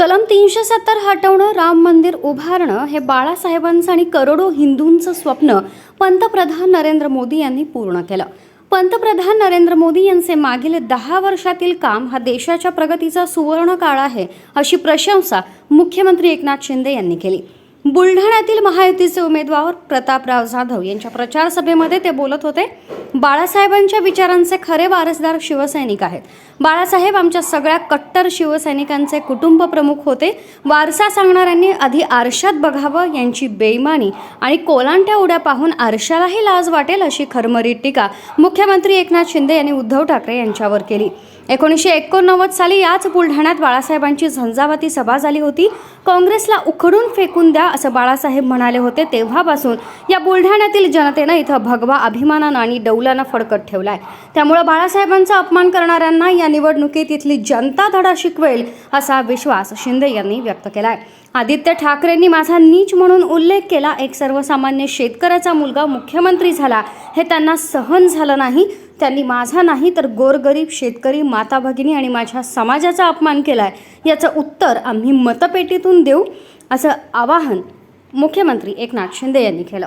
कलम तीनशे सत्तर हटवणं राम मंदिर उभारणं हे बाळासाहेबांचं आणि करोडो हिंदूंचं स्वप्न पंतप्रधान नरेंद्र मोदी यांनी पूर्ण केलं. पंतप्रधान नरेंद्र मोदी यांचे मागील दहा वर्षातील काम हा देशाच्या प्रगतीचा सुवर्ण काळ आहे अशी प्रशंसा मुख्यमंत्री एकनाथ शिंदे यांनी केली. बुलढाण्यातील महायुतीचे उमेदवार प्रतापराव जाधव यांच्या प्रचार सभेमध्ये ते बोलत होते बाळासाहेबांच्या विचारांचे खरे वारसदार शिवसैनिक आहेत. बाळासाहेब आमच्या सगळ्या कट्टर शिवसैनिकांचे कुटुंब प्रमुख होते. वारसा सांगणाऱ्यांनी आधी आरशात बघावं यांची बेईमानी आणि कोलांट्या उड्या पाहून आरशालाही लाज वाटेल अशी खरमरीत टीका मुख्यमंत्री एकनाथ शिंदे यांनी उद्धव ठाकरे यांच्यावर केली. एकोणीसशे एकोणनव्वद साली याच बुलढाण्यात बाळासाहेबांची झंझावाती सभा झाली होती. काँग्रेसला उखडून फेकून द्या असं बाळासाहेब म्हणाले होते तेव्हापासून. या बुलढाण्यातील जनतेनं इथं भगवा अभिमानानं आणि डौलानं फडकत ठेवलाय. त्यामुळे बाळासाहेबांचा अपमान करणाऱ्यांना या निवडणुकीत इथली जनता धडा शिकवेल असा विश्वास शिंदे यांनी व्यक्त केलाय. आदित्य ठाकरेंनी माझा नीच म्हणून उल्लेख केला. एक सर्वसामान्य शेतकऱ्याचा मुलगा मुख्यमंत्री झाला. हे त्यांना सहन झालं नाही. त्यांनी माझा नाही तर गोरगरीब शेतकरी माता भगिनी आणि माझ्या समाजाचा अपमान केलाय. याचं उत्तर आम्ही मतपेटीतून देऊ असं आवाहन मुख्यमंत्री एकनाथ शिंदे यांनी केलं.